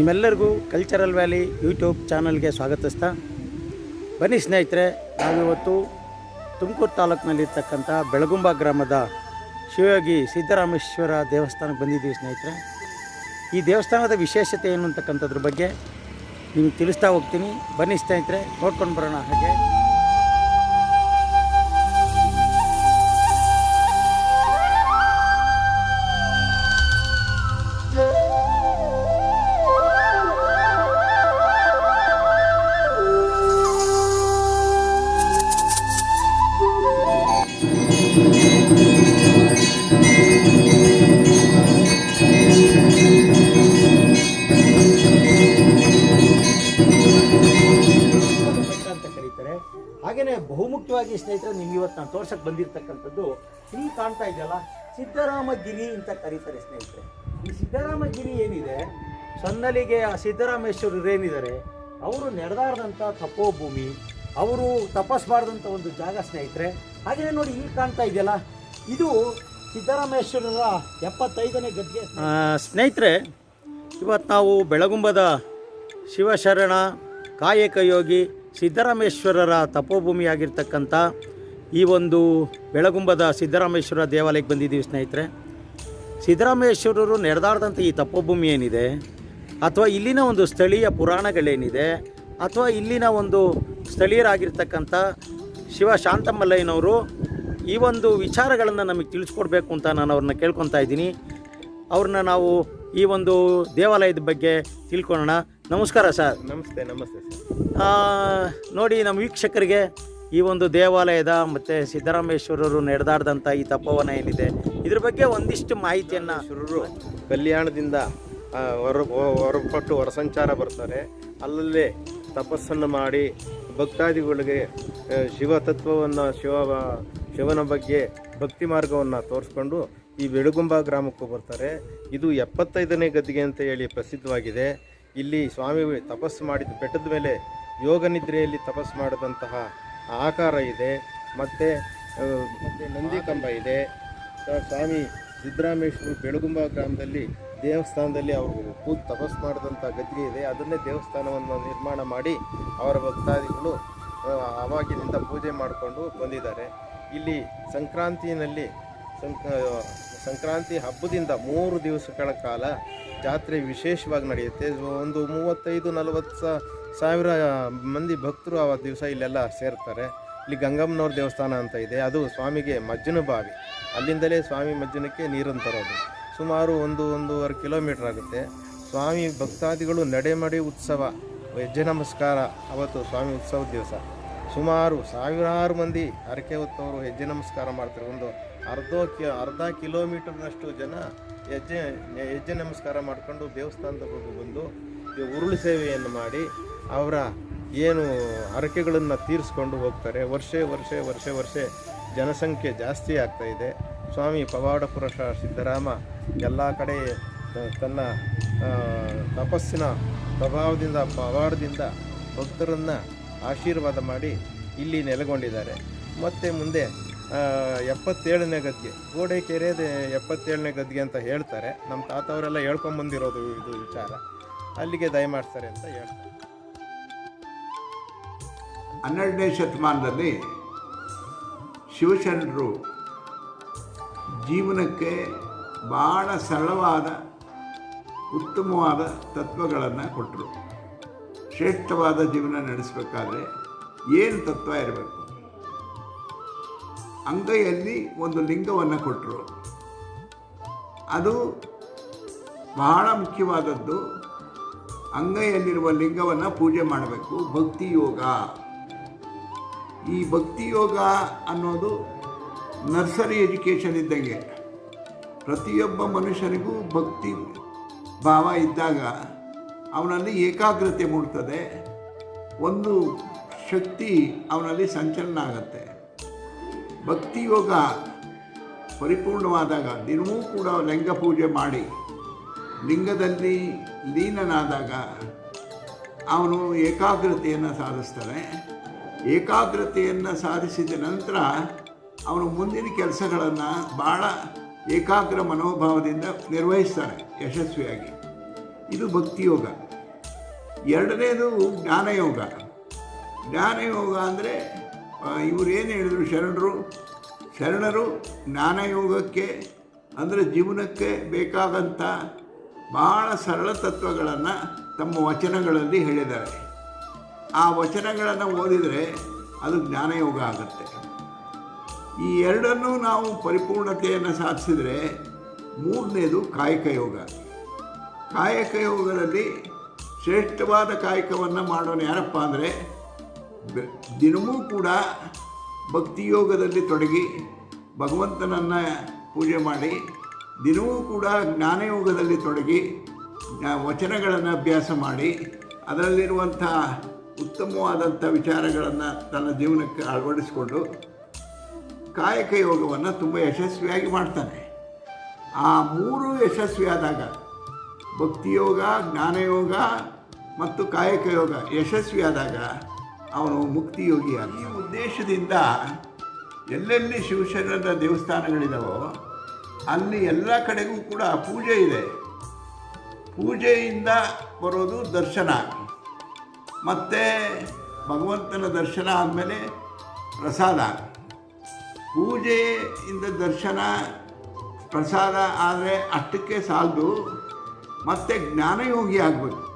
ನಿಮ್ಮೆಲ್ಲರಿಗೂ cultural valley YouTube ಚಾನಲ್ಗೆ ಸ್ವಾಗತಿಸ್ತಾ ಬನ್ನಿ ಸ್ನೇಹಿತರೆ, ನಾವಿವತ್ತು ತುಮಕೂರು ತಾಲೂಕಿನಲ್ಲಿರ್ತಕ್ಕಂಥ ಬೆಳಗುಂಬ ಗ್ರಾಮದ ಶಿವಯೋಗಿ ಸಿದ್ದರಾಮೇಶ್ವರ ದೇವಸ್ಥಾನಕ್ಕೆ ಬಂದಿದ್ದೀವಿ ಸ್ನೇಹಿತರೆ. ಈ ದೇವಸ್ಥಾನದ ವಿಶೇಷತೆ ಏನು ಅಂತಕ್ಕಂಥದ್ರ ಬಗ್ಗೆ ನಿಮಗೆ ತಿಳಿಸ್ತಾ ಹೋಗ್ತೀನಿ. ಬನ್ನಿ ಸ್ನೇಹಿತರೆ, ನೋಡ್ಕೊಂಡು ಬರೋಣ ಹಾಗೆ. ಬಹುಮುಖ್ಯವಾಗಿ ಸ್ನೇಹಿತರೆ, ನಿಮ್ಗೆ ಇವತ್ತು ನಾನು ತೋರ್ಸಕ್ಕೆ ಬಂದಿರತಕ್ಕಂಥದ್ದು ಇಲ್ಲಿ ಕಾಣ್ತಾ ಇದೆಯಲ್ಲ, ಸಿದ್ದರಾಮಗಿರಿ ಅಂತ ಕರೀತಾರೆ ಸ್ನೇಹಿತರೆ. ಈ ಸಿದ್ದರಾಮಗಿರಿ ಏನಿದೆ? ಸನ್ನಲಿಗೆ ಆ ಸಿದ್ದರಾಮೇಶ್ವರರು ಏನಿದ್ದಾರೆ? ಅವರು ನಡೆದಾಡದಂಥ ತಪೋಭೂಮಿ, ಅವರು ತಪಸ್ಬಾರ್ದಂಥ ಒಂದು ಜಾಗ ಸ್ನೇಹಿತರೆ. ಹಾಗೆಯೇ ನೋಡಿ ಇಲ್ಲಿ ಕಾಣ್ತಾ ಇದೆಯಲ್ಲ, ಇದು ಸಿದ್ದರಾಮೇಶ್ವರರ ಎಪ್ಪತ್ತೈದನೇ ಗದ್ದೆ ಸ್ನೇಹಿತರೆ, ಇವತ್ತು ನಾವು ಬೆಳಗುಂಬದ ಶಿವಶರಣ, ಕಾಯಕ ಯೋಗಿ ಸಿದ್ದರಾಮೇಶ್ವರರ ತಪೋಭೂಮಿಯಾಗಿರ್ತಕ್ಕಂಥ ಈ ಒಂದು ಬೆಳಗುಂಬದ ಸಿದ್ದರಾಮೇಶ್ವರ ದೇವಾಲಯಕ್ಕೆ ಬಂದಿದ್ದೀವಿ ಸ್ನೇಹಿತರೆ. ಸಿದ್ದರಾಮೇಶ್ವರರು ನೆರೆದಾಡ್ದಂಥ ಈ ತಪೋಭೂಮಿ ಏನಿದೆ, ಅಥವಾ ಇಲ್ಲಿನ ಒಂದು ಸ್ಥಳೀಯ ಪುರಾಣಗಳೇನಿದೆ, ಅಥವಾ ಇಲ್ಲಿನ ಒಂದು ಸ್ಥಳೀಯರಾಗಿರ್ತಕ್ಕಂಥ ಶಿವ ಶಾಂತಮಲ್ಲಯ್ಯನವರು ಈ ಒಂದು ವಿಚಾರಗಳನ್ನು ನಮಗೆ ತಿಳಿಸ್ಕೊಡ್ಬೇಕು ಅಂತ ನಾನು ಅವ್ರನ್ನ ಕೇಳ್ಕೊತಾ ಇದ್ದೀನಿ. ಅವ್ರನ್ನ ನಾವು ಈ ಒಂದು ದೇವಾಲಯದ ಬಗ್ಗೆ ತಿಳ್ಕೊಳ್ಳೋಣ ನಮಸ್ಕಾರ ಸರ್. ನಮಸ್ತೆ ನಮಸ್ತೆ ನೋಡಿ ನಮ್ಮ ವೀಕ್ಷಕರಿಗೆ ಈ ಒಂದು ದೇವಾಲಯದ ಮತ್ತು ಸಿದ್ದರಾಮೇಶ್ವರರು ನಡೆದಾಡ್ದಂಥ ಈ ತಪೋವನ ಏನಿದೆ ಇದ್ರ ಬಗ್ಗೆ ಒಂದಿಷ್ಟು ಮಾಹಿತಿಯನ್ನು ಶುರು ಕಲ್ಯಾಣದಿಂದ ಹೊರ ಹೊರಪಟ್ಟು ಹೊರಪಟ್ಟು ಹೊರಸಂಚಾರ ಬರ್ತಾರೆ. ಅಲ್ಲಲ್ಲೇ ತಪಸ್ಸನ್ನು ಮಾಡಿ ಭಕ್ತಾದಿಗಳಿಗೆ ಶಿವ ತತ್ವವನ್ನು ಶಿವ ಶಿವನ ಬಗ್ಗೆ ಭಕ್ತಿ ಮಾರ್ಗವನ್ನು ತೋರಿಸ್ಕೊಂಡು ಈ ಬೆಳಗುಂಬ ಗ್ರಾಮಕ್ಕೂ ಬರ್ತಾರೆ. ಇದು ಎಪ್ಪತ್ತೈದನೇ ಗದ್ದಿಗೆ ಅಂತ ಹೇಳಿ ಪ್ರಸಿದ್ಧವಾಗಿದೆ. ಇಲ್ಲಿ ಸ್ವಾಮಿ ತಪಸ್ಸು ಮಾಡಿದ ಬೆಟ್ಟದ ಮೇಲೆ ಯೋಗ ನಿದ್ರೆಯಲ್ಲಿ ತಪಸ್ಸು ಮಾಡಿದಂತಹ ಆಕಾರ ಇದೆ, ಮತ್ತು ಮತ್ತು ನಂದಿ ಕಂಬ ಇದೆ. ಸ್ವಾಮಿ ಸಿದ್ದರಾಮೇಶ್ವರ ಬೆಳಗುಂಬ ಗ್ರಾಮದಲ್ಲಿ ದೇವಸ್ಥಾನದಲ್ಲಿ ಅವರು ಕೂತು ತಪಸ್ಸು ಮಾಡಿದಂಥ ಗದ್ದಿಗೆ ಇದೆ. ಅದನ್ನೇ ದೇವಸ್ಥಾನವನ್ನು ನಿರ್ಮಾಣ ಮಾಡಿ ಅವರ ಭಕ್ತಾದಿಗಳು ಅವಾಗಿನಿಂದ ಪೂಜೆ ಮಾಡಿಕೊಂಡು ಬಂದಿದ್ದಾರೆ. ಇಲ್ಲಿ ಸಂಕ್ರಾಂತಿನಲ್ಲಿ ಸಂಕ್ರಾಂತಿ ಹಬ್ಬದಿಂದ ಮೂರು ದಿವಸಗಳ ಕಾಲ ಜಾತ್ರೆ ವಿಶೇಷವಾಗಿ ನಡೆಯುತ್ತೆ. ಒಂದು ಮೂವತ್ತೈದು ನಲವತ್ತು ಸಾವಿರ ಮಂದಿ ಭಕ್ತರು ಆ ದಿವಸ ಇಲ್ಲೆಲ್ಲ ಸೇರ್ತಾರೆ. ಇಲ್ಲಿ ಗಂಗಮ್ಮನವ್ರ ದೇವಸ್ಥಾನ ಅಂತ ಇದೆ. ಅದು ಸ್ವಾಮಿಗೆ ಮಜ್ಜನ ಬಾವಿ. ಅಲ್ಲಿಂದಲೇ ಸ್ವಾಮಿ ಮಜ್ಜನಕ್ಕೆ ನೀರನ್ನು ತರೋದು. ಸುಮಾರು ಒಂದು, ಒಂದೂವರೆ ಕಿಲೋಮೀಟರ್ ಆಗುತ್ತೆ. ಸ್ವಾಮಿ ಭಕ್ತಾದಿಗಳು ನಡೆಮಡಿ ಉತ್ಸವ ಹೆಜ್ಜೆ ನಮಸ್ಕಾರ, ಅವತ್ತು ಸ್ವಾಮಿ ಉತ್ಸವದ ದಿವಸ. ಸುಮಾರು ಸಾವಿರಾರು ಮಂದಿ ಹರಕೆ ಹೊತ್ತವರು ಹೆಜ್ಜೆ ನಮಸ್ಕಾರ ಮಾಡ್ತಾರೆ. ಒಂದು ಅರ್ಧ ಕಿ, ಅರ್ಧ ಕಿಲೋಮೀಟರ್ನಷ್ಟು ಜನ ಹೆಜ್ಜೆ ಹೆಜ್ಜೆ ನಮಸ್ಕಾರ ಮಾಡಿಕೊಂಡು ದೇವಸ್ಥಾನದ ಹೋಗಿ ಬಂದು ಉರುಳು ಸೇವೆಯನ್ನು ಮಾಡಿ ಅವರ ಏನು ಹರಕೆಗಳನ್ನು ತೀರಿಸ್ಕೊಂಡು ಹೋಗ್ತಾರೆ. ವರ್ಷ ವರ್ಷ ವರ್ಷ ವರ್ಷ ಜನಸಂಖ್ಯೆ ಜಾಸ್ತಿ ಆಗ್ತಾ ಇದೆ. ಸ್ವಾಮಿ ಪವಾಡ ಪುರುಷ ಸಿದ್ದರಾಮ ಎಲ್ಲ ಕಡೆ ತನ್ನ ತಪಸ್ಸಿನ ಪ್ರಭಾವದಿಂದ, ಪವಾಡದಿಂದ ಭಕ್ತರನ್ನು ಆಶೀರ್ವಾದ ಮಾಡಿ ಇಲ್ಲಿ ನೆಲೆಗೊಂಡಿದ್ದಾರೆ. ಮತ್ತು ಮುಂದೆ ಎಪ್ಪತ್ತೇಳನೇ ಗದ್ಗೆ. ಗೋಡೆ ಕೆರೆದ ಎಪ್ಪತ್ತೇಳನೇ ಗದ್ಗೆ ಅಂತ ಹೇಳ್ತಾರೆ. ನಮ್ಮ ತಾತವರೆಲ್ಲ ಹೇಳ್ಕೊಂಬಂದಿರೋದು ಇದು ವಿಚಾರ. ಅಲ್ಲಿಗೆ ದಯಮಾಡ್ತಾರೆ ಅಂತ ಹೇಳ್ತಾರೆ. ಹನ್ನೆರಡನೇ ಶತಮಾನದಲ್ಲಿ ಶಿವಶರಣರು ಜೀವನಕ್ಕೆ ಭಾಳ ಸರಳವಾದ, ಉತ್ತಮವಾದ ತತ್ವಗಳನ್ನು ಕೊಟ್ಟರು ಶ್ರೇಷ್ಠವಾದ ಜೀವನ ನಡೆಸಬೇಕಾದ್ರೆ ಏನು ತತ್ವ ಇರಬೇಕು? ಅಂಗೈಯಲ್ಲಿ ಒಂದು ಲಿಂಗವನ್ನು ಕೊಟ್ಟರು ಅದು ಬಹಳ ಮುಖ್ಯವಾದದ್ದು. ಅಂಗೈಯಲ್ಲಿರುವ ಲಿಂಗವನ್ನು ಪೂಜೆ ಮಾಡಬೇಕು. ಭಕ್ತಿ ಯೋಗ. ಈ ಭಕ್ತಿ ಯೋಗ ಅನ್ನೋದು ನರ್ಸರಿ ಎಜುಕೇಷನ್ ಇದ್ದಂಗೆ. ಪ್ರತಿಯೊಬ್ಬ ಮನುಷ್ಯನಿಗೂ ಭಕ್ತಿ ಭಾವ ಇದ್ದಾಗ ಅವನಲ್ಲಿ ಏಕಾಗ್ರತೆ ಮೂಡ್ತದೆ. ಒಂದು ಶಕ್ತಿ ಅವನಲ್ಲಿ ಸಂಚಲನ ಆಗುತ್ತೆ. ಭಕ್ತಿ ಯೋಗ ಪರಿಪೂರ್ಣವಾದಾಗ ದಿನವೂ ಕೂಡ ಲಿಂಗ ಪೂಜೆ ಮಾಡಿ ಲಿಂಗದಲ್ಲಿ ಲೀನನಾದಾಗ ಅವನು ಏಕಾಗ್ರತೆಯನ್ನು ಸಾಧಿಸ್ತಾನೆ. ಏಕಾಗ್ರತೆಯನ್ನು ಸಾಧಿಸಿದ ನಂತರ ಅವನು ಮುಂದಿನ ಕೆಲಸಗಳನ್ನು ಭಾಳ ಏಕಾಗ್ರ ಮನೋಭಾವದಿಂದ ನಿರ್ವಹಿಸ್ತಾನೆ ಯಶಸ್ವಿಯಾಗಿ. ಇದು ಭಕ್ತಿಯೋಗ ಎರಡನೇದು ಜ್ಞಾನಯೋಗ. ಜ್ಞಾನಯೋಗ ಅಂದರೆ ಇವರು ಏನು ಹೇಳಿದರು ಶರಣರು? ಶರಣರು ಜ್ಞಾನಯೋಗಕ್ಕೆ, ಅಂದರೆ ಜೀವನಕ್ಕೆ ಬೇಕಾದಂಥ ಬಹಳ ಸರಳ ತತ್ವಗಳನ್ನು ತಮ್ಮ ವಚನಗಳಲ್ಲಿ ಹೇಳಿದ್ದಾರೆ. ಆ ವಚನಗಳನ್ನು ಓದಿದರೆ ಅದು ಜ್ಞಾನಯೋಗ ಆಗುತ್ತೆ. ಈ ಎರಡನ್ನೂ ನಾವು ಪರಿಪೂರ್ಣತೆಯನ್ನು ಸಾಧಿಸಿದರೆ ಮೂರನೇದು ಕಾಯಕ ಯೋಗ. ಕಾಯಕ ಯೋಗದಲ್ಲಿ ಶ್ರೇಷ್ಠವಾದ ಕಾಯಕವನ್ನು ಮಾಡೋನು ಯಾರಪ್ಪ ಅಂದರೆ ದಿನವೂ ಕೂಡ ಭಕ್ತಿಯೋಗದಲ್ಲಿ ತೊಡಗಿ ಭಗವಂತನನ್ನು ಪೂಜೆ ಮಾಡಿ ದಿನವೂ ಕೂಡ ಜ್ಞಾನಯೋಗದಲ್ಲಿ ತೊಡಗಿ ವಚನಗಳನ್ನು ಅಭ್ಯಾಸ ಮಾಡಿ ಅದರಲ್ಲಿರುವಂಥ ಉತ್ತಮವಾದಂಥ ವಿಚಾರಗಳನ್ನು ತನ್ನ ಜೀವನಕ್ಕೆ ಅಳವಡಿಸಿಕೊಂಡು ಕಾಯಕ ಯೋಗವನ್ನು ತುಂಬ ಯಶಸ್ವಿಯಾಗಿ ಮಾಡ್ತಾನೆ. ಆ ಮೂರು ಯಶಸ್ವಿಯಾದಾಗ ಭಕ್ತಿಯೋಗ ಜ್ಞಾನಯೋಗ ಮತ್ತು ಕಾಯಕ ಯೋಗ ಯಶಸ್ವಿಯಾದಾಗ ಅವನು ಮುಕ್ತಿಯೋಗಿಯಾಗಿ, ಈ ಉದ್ದೇಶದಿಂದ ಎಲ್ಲೆಲ್ಲಿ ಶಿವಶರಣದ ದೇವಸ್ಥಾನಗಳಿದಾವೋ, ಅಲ್ಲಿ ಎಲ್ಲ ಕಡೆಗೂ ಕೂಡ ಪೂಜೆ ಇದೆ. ಪೂಜೆಯಿಂದ ಬರೋದು ದರ್ಶನ. ಮತ್ತು ಭಗವಂತನ ದರ್ಶನ ಆದಮೇಲೆ ಪ್ರಸಾದ. ಪೂಜೆಯಿಂದ ದರ್ಶನ, ಪ್ರಸಾದ ಆದರೆ ಅಷ್ಟಕ್ಕೆ ಸಾಲದು. ಮತ್ತು ಜ್ಞಾನಯೋಗಿ ಆಗಬೇಕು.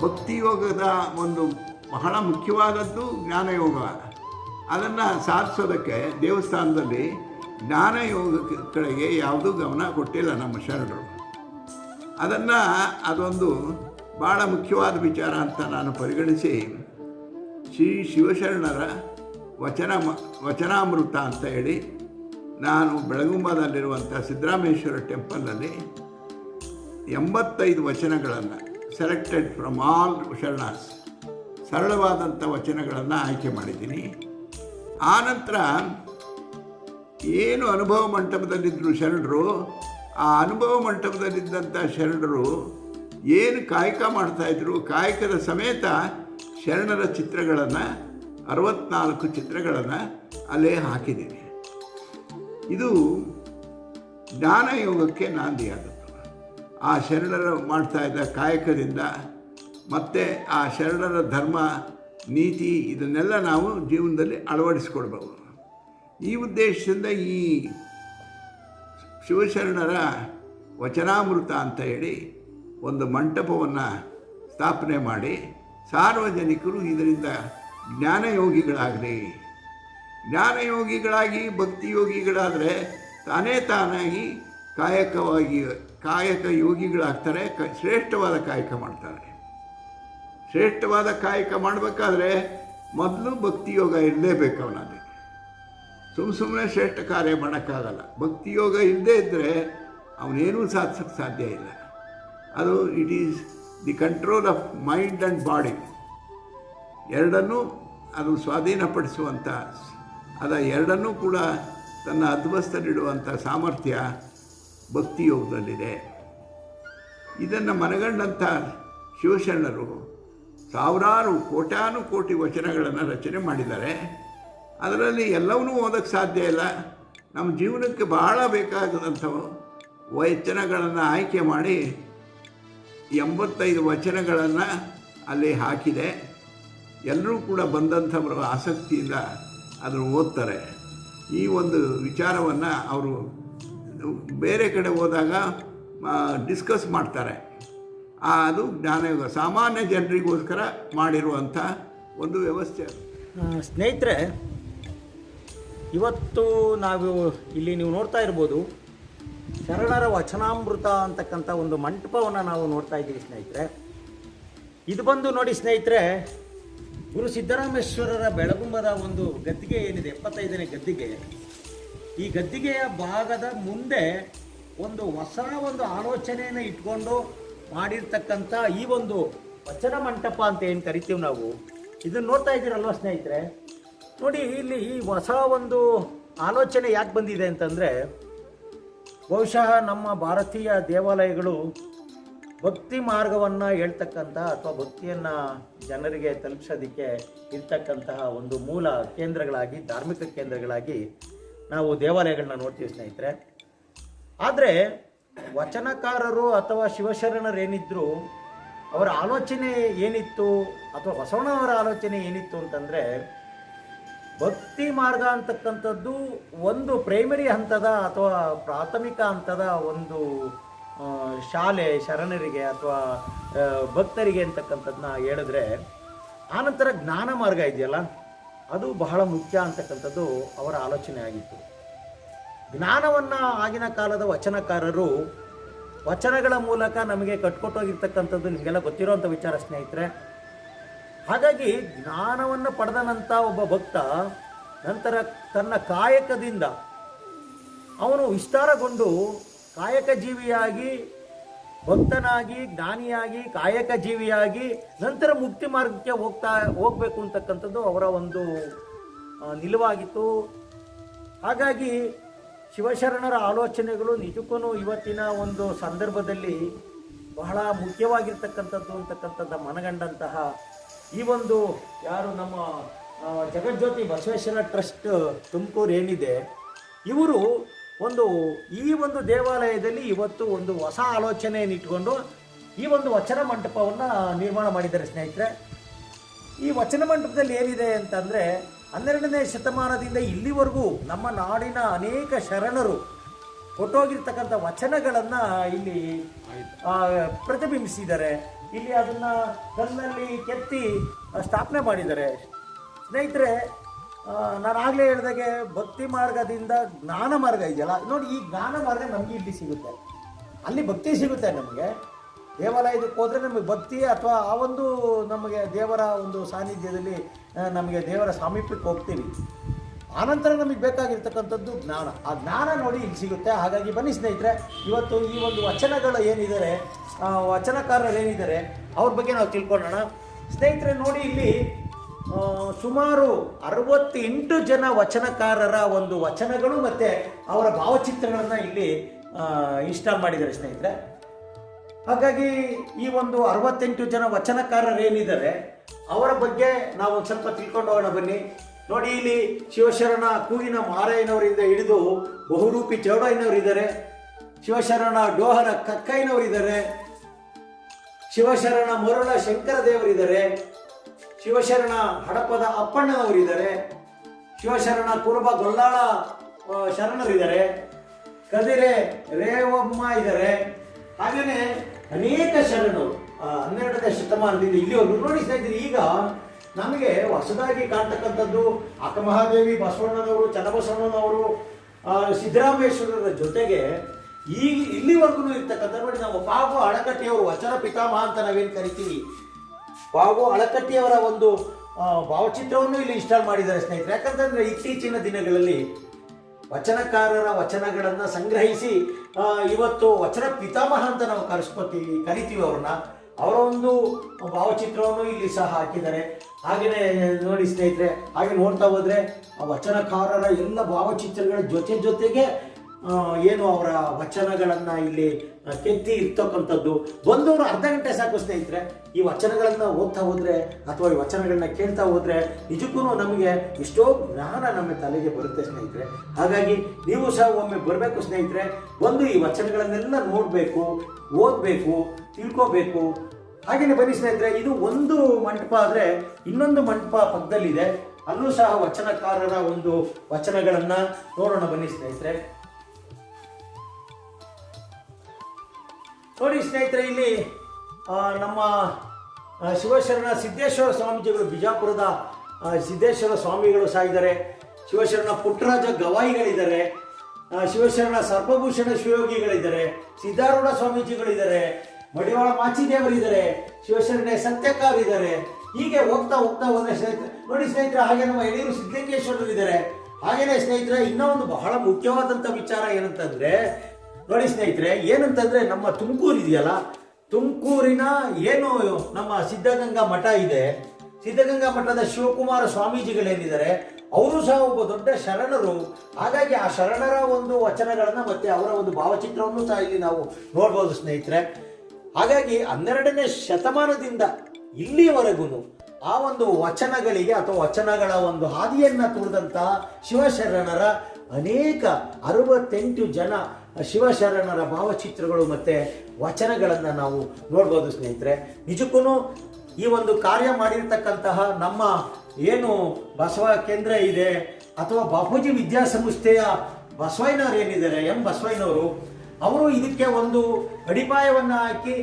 ಭಕ್ತಿಯೋಗದ ಒಂದು ಬಹಳ ಮುಖ್ಯವಾದದ್ದು ಜ್ಞಾನಯೋಗ. ಅದನ್ನು ಸಾಧಿಸೋದಕ್ಕೆ ದೇವಸ್ಥಾನದಲ್ಲಿ ಜ್ಞಾನಯೋಗ ಕಡೆಗೆ ಯಾವುದೂ ಗಮನ ಕೊಟ್ಟಿಲ್ಲ ನಮ್ಮ ಶರಣರು. ಅದನ್ನು ಅದೊಂದು ಭಾಳ ಮುಖ್ಯವಾದ ವಿಚಾರ ಅಂತ ನಾನು ಪರಿಗಣಿಸಿ ಶ್ರೀ ಶಿವಶರಣರ ವಚನ ವಚನಾಮೃತ ಅಂತ ಹೇಳಿ ನಾನು ಬೆಳಗುಂಬದಲ್ಲಿರುವಂಥ ಸಿದ್ದರಾಮೇಶ್ವರ ಟೆಂಪಲ್ನಲ್ಲಿ ಎಂಬತ್ತೈದು ವಚನಗಳನ್ನು ಸೆಲೆಕ್ಟೆಡ್ ಫ್ರಮ್ ಆಲ್ ಶರಣಾಸ್ ಸರಳವಾದಂಥ ವಚನಗಳನ್ನು ಆಯ್ಕೆ ಮಾಡಿದ್ದೀನಿ. ಆನಂತರ ಏನು ಅನುಭವ ಮಂಟಪದಲ್ಲಿದ್ದರು ಶರಣರು, ಆ ಅನುಭವ ಮಂಟಪದಲ್ಲಿದ್ದಂಥ ಶರಣರು ಏನು ಕಾಯಕ ಮಾಡ್ತಾಯಿದ್ರು ಕಾಯಕದ ಸಮೇತ ಶರಣರ ಚಿತ್ರಗಳನ್ನು, ಅರವತ್ನಾಲ್ಕು ಚಿತ್ರಗಳನ್ನು ಅಲ್ಲೇ ಹಾಕಿದ್ದೀನಿ. ಇದು ಜ್ಞಾನಯೋಗಕ್ಕೆ ನಾಂದಿಯಾದದ್ದು. ಆ ಶರಣರು ಮಾಡ್ತಾಯಿದ್ದ ಕಾಯಕದಿಂದ ಮತ್ತು ಆ ಶರಣರ ಧರ್ಮ, ನೀತಿ ಇದನ್ನೆಲ್ಲ ನಾವು ಜೀವನದಲ್ಲಿ ಅಳವಡಿಸ್ಕೊಡ್ಬೋದು ಈ ಉದ್ದೇಶದಿಂದ ಈ ಶಿವಶರಣರ ವಚನಾಮೃತ ಅಂತ ಹೇಳಿ ಒಂದು ಮಂಟಪವನ್ನು ಸ್ಥಾಪನೆ ಮಾಡಿ ಸಾರ್ವಜನಿಕರು ಇದರಿಂದ ಜ್ಞಾನಯೋಗಿಗಳಾಗಲಿ. ಜ್ಞಾನಯೋಗಿಗಳಾಗಿ, ಭಕ್ತಿಯೋಗಿಗಳಾದರೆ ತಾನೇ ತಾನಾಗಿ ಕಾಯಕವಾಗಿ, ಕಾಯಕ ಯೋಗಿಗಳಾಗ್ತಾರೆ, ಕ, ಶ್ರೇಷ್ಠವಾದ ಕಾಯಕ ಮಾಡ್ತಾರೆ. ಶ್ರೇಷ್ಠವಾದ ಕಾಯಕ ಮಾಡಬೇಕಾದ್ರೆ ಮೊದಲು ಭಕ್ತಿಯೋಗ ಇರಲೇಬೇಕು ಅವನಲ್ಲಿ. ಸುಮ್ಮ ಸುಮ್ಮನೆ ಶ್ರೇಷ್ಠ ಕಾರ್ಯ ಮಾಡೋಕ್ಕಾಗಲ್ಲ. ಭಕ್ತಿಯೋಗ ಇಲ್ಲದೇ ಇದ್ದರೆ ಅವನೇನೂ ಸಾಧಿಸೋಕ್ಕೆ ಸಾಧ್ಯ ಇಲ್ಲ. ಅದು it is the control of mind and body ಎರಡನ್ನೂ ಅದು ಸ್ವಾಧೀನಪಡಿಸುವಂಥ, ಅದ ಎರಡನ್ನೂ ಕೂಡ ತನ್ನ ಅಧ್ವಸ್ತಲ್ಲಿಡುವಂಥ ಸಾಮರ್ಥ್ಯ ಭಕ್ತಿಯೋಗದಲ್ಲಿದೆ ಇದನ್ನು ಮನಗಂಡಂಥ ಶಿವಶರಣರು ಸಾವಿರಾರು ಕೋಟ್ಯಾನು ಕೋಟಿ ವಚನಗಳನ್ನು ರಚನೆ ಮಾಡಿದ್ದಾರೆ. ಅದರಲ್ಲಿ ಎಲ್ಲವನ್ನೂ ಓದೋಕ್ಕೆ ಸಾಧ್ಯ ಇಲ್ಲ. ನಮ್ಮ ಜೀವನಕ್ಕೆ ಬಹಳ ಬೇಕಾದಂಥವು ವಚನಗಳನ್ನು ಆಯ್ಕೆ ಮಾಡಿ ಎಂಬತ್ತೈದು ವಚನಗಳನ್ನು ಅಲ್ಲಿ ಹಾಕಿದೆ. ಎಲ್ಲರೂ ಕೂಡ ಬಂದಂಥವರು ಆಸಕ್ತಿಯಿಂದ ಅದನ್ನು ಓದ್ತಾರೆ. ಈ ಒಂದು ವಿಚಾರವನ್ನು ಅವರು ಬೇರೆ ಕಡೆ ಹೋದಾಗ ಡಿಸ್ಕಸ್ ಮಾಡ್ತಾರೆ. ಅದು ಜ್ಞಾನಯೋಗ, ಸಾಮಾನ್ಯ ಜನರಿಗೋಸ್ಕರ ಮಾಡಿರುವಂಥ ಒಂದು ವ್ಯವಸ್ಥೆ ಸ್ನೇಹಿತರೆ, ಇವತ್ತು ನಾವು ಇಲ್ಲಿ ನೀವು ನೋಡ್ತಾ ಇರ್ಬೋದು ಶರಣರ ವಚನಾಮೃತ ಅಂತಕ್ಕಂಥ ಒಂದು ಮಂಟಪವನ್ನು ನಾವು ನೋಡ್ತಾ ಇದ್ದೀವಿ ಸ್ನೇಹಿತರೆ. ಇದು ಬಂದು ನೋಡಿ ಸ್ನೇಹಿತರೆ, ಗುರು ಸಿದ್ದರಾಮೇಶ್ವರರ ಬೆಳಗುಂಬದ ಒಂದು ಗದ್ದಿಗೆ ಏನಿದೆ, ಎಪ್ಪತ್ತೈದನೇ ಗದ್ದಿಗೆ. ಈ ಗದ್ದಿಗೆಯ ಭಾಗದ ಮುಂದೆ ಒಂದು ಹೊಸ ಒಂದು ಆಲೋಚನೆಯನ್ನು ಇಟ್ಕೊಂಡು ಮಾಡಿರ್ತಕ್ಕಂಥ ಈ ಒಂದು ವಚನ ಮಂಟಪ ಅಂತ ಏನು ಕರಿತೀವಿ ನಾವು? ಇದನ್ನು ನೋಡ್ತಾ ಇದ್ದೀರಲ್ವ ಸ್ನೇಹಿತರೆ? ನೋಡಿ, ಇಲ್ಲಿ ಈ ಹೊಸ ಒಂದು ಆಲೋಚನೆ ಯಾಕೆ ಬಂದಿದೆ ಅಂತಂದರೆ, ಬಹುಶಃ ನಮ್ಮ ಭಾರತೀಯ ದೇವಾಲಯಗಳು ಭಕ್ತಿ ಮಾರ್ಗವನ್ನು ಹೇಳ್ತಕ್ಕಂಥ ಅಥವಾ ಭಕ್ತಿಯನ್ನು ಜನರಿಗೆ ತಲುಪಿಸೋದಕ್ಕೆ ಇರ್ತಕ್ಕಂತಹ ಒಂದು ಮೂಲ ಕೇಂದ್ರಗಳಾಗಿ, ಧಾರ್ಮಿಕ ಕೇಂದ್ರಗಳಾಗಿ ನಾವು ದೇವಾಲಯಗಳನ್ನ ನೋಡ್ತೀವಿ ಸ್ನೇಹಿತರೆ. ಆದರೆ ವಚನಕಾರರು ಅಥವಾ ಶಿವಶರಣರು ಏನಿದ್ರು, ಅವರ ಆಲೋಚನೆ ಏನಿತ್ತು ಅಥವಾ ಬಸವಣ್ಣವರ ಆಲೋಚನೆ ಏನಿತ್ತು ಅಂತಂದರೆ, ಭಕ್ತಿ ಮಾರ್ಗ ಅಂತಕ್ಕಂಥದ್ದು ಒಂದು ಪ್ರೈಮರಿ ಹಂತದ ಅಥವಾ ಪ್ರಾಥಮಿಕ ಹಂತದ ಒಂದು ಶಾಲೆ ಶರಣರಿಗೆ ಅಥವಾ ಭಕ್ತರಿಗೆ ಅಂತಕ್ಕಂಥದ್ದನ್ನ ಹೇಳಿದ್ರೆ ಆನಂತರ ಜ್ಞಾನ ಮಾರ್ಗ ಇದೆಯಲ್ಲ? ಅದು ಬಹಳ ಮುಖ್ಯ ಅಂತಕ್ಕಂಥದ್ದು ಅವರ ಆಲೋಚನೆ ಆಗಿತ್ತು. ಜ್ಞಾನವನ್ನು ಆಗಿನ ಕಾಲದ ವಚನಕಾರರು ವಚನಗಳ ಮೂಲಕ ನಮಗೆ ಕಟ್ಕೊಟ್ಟೋಗಿರ್ತಕ್ಕಂಥದ್ದು ನಿಮಗೆಲ್ಲ ಗೊತ್ತಿರೋಂಥ ವಿಚಾರ ಸ್ನೇಹಿತರೆ. ಹಾಗಾಗಿ ಜ್ಞಾನವನ್ನು ಪಡೆದನಂಥ ಒಬ್ಬ ಭಕ್ತ ನಂತರ ತನ್ನ ಕಾಯಕದಿಂದ ಅವನು ವಿಸ್ತಾರಗೊಂಡು ಕಾಯಕ ಜೀವಿಯಾಗಿ, ಭಕ್ತನಾಗಿ, ಜ್ಞಾನಿಯಾಗಿ, ಕಾಯಕ ಜೀವಿಯಾಗಿ ನಂತರ ಮುಕ್ತಿ ಮಾರ್ಗಕ್ಕೆ ಹೋಗ್ತಾ ಹೋಗಬೇಕು ಅಂತಕ್ಕಂಥದ್ದು ಅವರ ಒಂದು ನಿಲುವಾಗಿತ್ತು. ಹಾಗಾಗಿ ಶಿವಶರಣರ ಆಲೋಚನೆಗಳು ನಿಜಕ್ಕೂ ಇವತ್ತಿನ ಒಂದು ಸಂದರ್ಭದಲ್ಲಿ ಬಹಳ ಮುಖ್ಯವಾಗಿರ್ತಕ್ಕಂಥದ್ದು ಅಂತಕ್ಕಂಥದ್ದು ಮನಗಂಡಂತಹ ಈ ಒಂದು ಯಾರು ನಮ್ಮ ಜಗಜ್ಯೋತಿ ಬಸವೇಶ್ವರ ಟ್ರಸ್ಟ್ ತುಮಕೂರು ಏನಿದೆ, ಇವರು ಒಂದು ಈ ಒಂದು ದೇವಾಲಯದಲ್ಲಿ ಇವತ್ತು ಒಂದು ಹೊಸ ಆಲೋಚನೆಯನ್ನು ಇಟ್ಕೊಂಡು ಈ ಒಂದು ವಚನ ಮಂಟಪವನ್ನು ನಿರ್ಮಾಣ ಮಾಡಿದ್ದಾರೆ ಸ್ನೇಹಿತರೆ. ಈ ವಚನ ಮಂಟಪದಲ್ಲಿ ಏನಿದೆ ಅಂತಂದರೆ ಹನ್ನೆರಡನೇ ಶತಮಾನದಿಂದ ಇಲ್ಲಿವರೆಗೂ ನಮ್ಮ ನಾಡಿನ ಅನೇಕ ಶರಣರು ಕೊಟ್ಟೋಗಿರ್ತಕ್ಕಂಥ ವಚನಗಳನ್ನು ಇಲ್ಲಿ ಪ್ರತಿಬಿಂಬಿಸಿದ್ದಾರೆ. ಇಲ್ಲಿ ಅದನ್ನು ಕಲ್ಲಲ್ಲಿ ಕೆತ್ತಿ ಸ್ಥಾಪನೆ ಮಾಡಿದ್ದಾರೆ. ಸ್ನೇಹಿತರೆ ನಾನು ಆಗಲೇ ಹೇಳಿದಾಗೆ ಭಕ್ತಿ ಮಾರ್ಗದಿಂದ ಜ್ಞಾನ ಮಾರ್ಗ ಇದೆಯಲ್ಲ? ನೋಡಿ, ಈ ಜ್ಞಾನ ಮಾರ್ಗ ನಮಗೆ ಇಲ್ಲಿ ಸಿಗುತ್ತೆ. ಅಲ್ಲಿ ಭಕ್ತಿ ಸಿಗುತ್ತೆ ನಮಗೆ. ದೇವಾಲಯದಕ್ಕೆ ಹೋದರೆ ನಮಗೆ ಭಕ್ತಿ ಅಥವಾ ಆ ಒಂದು ನಮಗೆ ದೇವರ ಒಂದು ಸಾನ್ನಿಧ್ಯದಲ್ಲಿ ನಮಗೆ ದೇವರ ಸಾಮೀಪ್ಯಕ್ಕೆ ಹೋಗ್ತೀವಿ. ಆನಂತರ ನಮಗೆ ಬೇಕಾಗಿರ್ತಕ್ಕಂಥದ್ದು ಜ್ಞಾನ. ಆ ಜ್ಞಾನ ನೋಡಿ ಇಲ್ಲಿ ಸಿಗುತ್ತೆ. ಹಾಗಾಗಿ ಬನ್ನಿ ಸ್ನೇಹಿತರೆ, ಇವತ್ತು ಈ ಒಂದು ವಚನಗಳು ಏನಿದ್ದಾರೆ ವಚನಕಾರರು ಏನಿದ್ದಾರೆ ಅವ್ರ ಬಗ್ಗೆ ನಾವು ತಿಳ್ಕೊಳ್ಳೋಣ. ಸ್ನೇಹಿತರೆ, ನೋಡಿ ಇಲ್ಲಿ ಸುಮಾರು ಅರವತ್ತೆಂಟು ಜನ ವಚನಕಾರರ ಒಂದು ವಚನಗಳು ಮತ್ತು ಅವರ ಭಾವಚಿತ್ರಗಳನ್ನು ಇಲ್ಲಿ ಇನ್ಸ್ಟಾಲ್ ಮಾಡಿದ್ದಾರೆ ಸ್ನೇಹಿತರೆ. ಹಾಗಾಗಿ ಈ ಒಂದು ಅರವತ್ತೆಂಟು ಜನ ವಚನಕಾರರೇನಿದ್ದಾರೆ, ಅವರ ಬಗ್ಗೆ ನಾವು ಸ್ವಲ್ಪ ತಿಳ್ಕೊಂಡು ಹೋಗೋಣ ಬನ್ನಿ. ನೋಡಿ ಇಲ್ಲಿ ಶಿವಶರಣ ಕೂಗಿನ ಮಾರಯ್ಯನವರಿಂದ ಹಿಡಿದು ಬಹುರೂಪಿ ಚೌಡಯ್ಯನವರಿದ್ದಾರೆ. ಶಿವಶರಣ ಡೋಹರ ಕಕ್ಕಯ್ಯನವರಿದ್ದಾರೆ. ಶಿವಶರಣ ಮರುಳ ಶಂಕರ ದೇವರಿದ್ದಾರೆ ಶಿವಶರಣ ಹಡಪದ ಅಪ್ಪಣ್ಣನವರಿದ್ದಾರೆ. ಶಿವಶರಣ ಕುರುಬ ಗೊಲ್ಲಾಳ ಶರಣರಿದ್ದಾರೆ. ಕದಿರೆ ರೇವಮ್ಮ ಇದ್ದಾರೆ. ಹಾಗೇನೆ ಅನೇಕ ಶರಣರು ಹನ್ನೆರಡನೇ ಶತಮಾನದಿಂದ ಇಲ್ಲಿವರೆಗೂ ನೋಡಿಸ್ತಾ ಇದ್ದೀರಿ. ಈಗ ನಮಗೆ ಹೊಸದಾಗಿ ಕಾಣ್ತಕ್ಕಂಥದ್ದು ಅಕ್ಕಮಹಾದೇವಿ ಬಸವಣ್ಣನವರು, ಚನ್ನಬಸವಣ್ಣನವರು ಸಿದ್ದರಾಮೇಶ್ವರರ ಜೊತೆಗೆ ಈಗ ಇಲ್ಲಿವರೆಗೂ ಇರ್ತಕ್ಕಂಥ ನೋಡಿ, ನಾವು ಬಾಬು ಅಳಕಟ್ಟಿಯವರು, ವಚನ ಪಿತಾಮಹ ಅಂತ ನಾವೇನು ಕರಿತೀವಿ? ಬಾಬು ಅಳಕಟ್ಟಿಯವರ ಒಂದು ಭಾವಚಿತ್ರವನ್ನು ಇಲ್ಲಿ ಇನ್ಸ್ಟಾಲ್ ಮಾಡಿದ್ದಾರೆ ಸ್ನೇಹಿತರೆ. ಯಾಕಂತಂದ್ರೆ ಇತ್ತೀಚಿನ ದಿನಗಳಲ್ಲಿ ವಚನಕಾರರ ವಚನಗಳನ್ನು ಸಂಗ್ರಹಿಸಿ ಇವತ್ತು ವಚನ ಪಿತಾಮಹ ಅಂತ ನಾವು ಕರೆಸ್ಕೊತೀವಿ, ಕರಿತೀವಿ ಅವ್ರನ್ನ. ಅವರ ಒಂದು ಭಾವಚಿತ್ರವನ್ನು ಇಲ್ಲಿ ಸಹ ಹಾಕಿದ್ದಾರೆ. ಹಾಗೆಯೇ ನೋಡಿ ಸ್ನೇಹಿತರೆ, ಹಾಗೆ ನೋಡ್ತಾ ಹೋದ್ರೆ ಆ ವಚನಕಾರರ ಎಲ್ಲ ಭಾವಚಿತ್ರಗಳ ಜೊತೆ ಜೊತೆಗೆ ಏನು ಅವರ ವಚನಗಳನ್ನು ಇಲ್ಲಿ ಕೆತ್ತಿ ಇರ್ತಕ್ಕಂಥದ್ದು. ಬಂದವರು ಅರ್ಧ ಗಂಟೆ ಸಾಕು ಸ್ನೇಹಿತರೆ, ಈ ವಚನಗಳನ್ನು ಓದ್ತಾ ಹೋದರೆ ಅಥವಾ ಈ ವಚನಗಳನ್ನ ಕೇಳ್ತಾ ಹೋದರೆ ನಿಜಕ್ಕೂ ನಮಗೆ ಎಷ್ಟೋ ಜ್ಞಾನ ನಮ್ಮ ತಲೆಗೆ ಬರುತ್ತೆ ಸ್ನೇಹಿತರೆ. ಹಾಗಾಗಿ ನೀವು ಸಹ ಒಮ್ಮೆ ಬರಬೇಕು ಸ್ನೇಹಿತರೆ, ಬಂದು ಈ ವಚನಗಳನ್ನೆಲ್ಲ ನೋಡಬೇಕು, ಓದಬೇಕು, ತಿಳ್ಕೋಬೇಕು. ಹಾಗೆಯೇ ಬನ್ನಿ ಸ್ನೇಹಿತರೆ, ಇದು ಒಂದು ಮಂಟಪ ಆದರೆ ಇನ್ನೊಂದು ಮಂಟಪ ಪಕ್ಕದಲ್ಲಿದೆ. ಅಲ್ಲೂ ಸಹ ವಚನಕಾರರ ಒಂದು ವಚನಗಳನ್ನು ನೋಡೋಣ ಬನ್ನಿ ಸ್ನೇಹಿತರೆ. ನೋಡಿ ಸ್ನೇಹಿತರೆ, ಇಲ್ಲಿ ನಮ್ಮ ಶಿವಶರಣ ಸಿದ್ದೇಶ್ವರ ಸ್ವಾಮೀಜಿಗಳು, ಬಿಜಾಪುರದ ಸಿದ್ದೇಶ್ವರ ಸ್ವಾಮಿಗಳು ಸಹ ಇದ್ದಾರೆ. ಶಿವಶರಣ ಪುಟ್ಟರಾಜ ಗವಾಯಿಗಳಿದ್ದಾರೆ. ಶಿವಶರಣ ಸರ್ಪಭೂಷಣ ಶಿವಯೋಗಿಗಳಿದ್ದಾರೆ. ಸಿದ್ಧಾರೂಢ ಸ್ವಾಮೀಜಿಗಳಿದ್ದಾರೆ. ಮಡಿವಾಳ ಮಾಚಿದೇವರಿದ್ದಾರೆ. ಶಿವಶರಣ ಸತ್ಯಕಾರ ಇದ್ದಾರೆ ಹೀಗೆ ಹೋಗ್ತಾ ಹೋಗ್ತಾ ಹೋದ್ರೆ ಸ್ನೇಹಿತರೆ, ನೋಡಿ ಸ್ನೇಹಿತರೆ, ಹಾಗೆ ನಮ್ಮ ಯಡಿಯೂರು ಸಿದ್ಧಲಿಂಗೇಶ್ವರರು ಇದ್ದಾರೆ ಹಾಗೇನೆ ಸ್ನೇಹಿತರೆ, ಇನ್ನೂ ಒಂದು ಬಹಳ ಮುಖ್ಯವಾದಂಥ ವಿಚಾರ ಏನಂತಂದ್ರೆ ನೋಡಿ ಸ್ನೇಹಿತರೆ, ಏನಂತಂದ್ರೆ ನಮ್ಮ ತುಮಕೂರು ಇದೆಯಲ್ಲ? ತುಮಕೂರಿನ ಏನು ನಮ್ಮ ಸಿದ್ಧಗಂಗಾ ಮಠ ಇದೆ. ಸಿದ್ಧಗಂಗಾ ಮಠದ ಶಿವಕುಮಾರ ಸ್ವಾಮೀಜಿಗಳೇನಿದ್ದಾರೆ, ಅವರು ಸಹ ಒಬ್ಬ ದೊಡ್ಡ ಶರಣರು. ಹಾಗಾಗಿ ಆ ಶರಣರ ಒಂದು ವಚನಗಳನ್ನ ಮತ್ತೆ ಅವರ ಒಂದು ಭಾವಚಿತ್ರವನ್ನು ಸಹ ಇಲ್ಲಿ ನಾವು ನೋಡ್ಬೋದು ಸ್ನೇಹಿತರೆ. ಹಾಗಾಗಿ ಹನ್ನೆರಡನೇ ಶತಮಾನದಿಂದ ಇಲ್ಲಿವರೆಗೂ ಆ ಒಂದು ವಚನಗಳಿಗೆ ಅಥವಾ ವಚನಗಳ ಒಂದು ಹಾದಿಯನ್ನ ತುಳಿದಂತಹ ಶಿವಶರಣರ ಅನೇಕ ಅರವತ್ತೆಂಟು ಜನ ಶಿವಶರಣರ ಭಾವಚಿತ್ರಗಳು ಮತ್ತು ವಚನಗಳನ್ನು ನಾವು ನೋಡ್ಬೋದು ಸ್ನೇಹಿತರೆ. ನಿಜಕ್ಕೂ ಈ ಒಂದು ಕಾರ್ಯ ಮಾಡಿರ್ತಕ್ಕಂತಹ ನಮ್ಮ ಏನು ಬಸವ ಕೇಂದ್ರ ಇದೆ ಅಥವಾ ಬಾಪೂಜಿ ವಿದ್ಯಾಸಂಸ್ಥೆಯ ಬಸವಯ್ಯನವ್ರು ಏನಿದ್ದಾರೆ ಎಂ ಬಸವಯ್ಯನವರು, ಅವರು ಇದಕ್ಕೆ ಒಂದು ಅಡಿಪಾಯವನ್ನು ಹಾಕಿ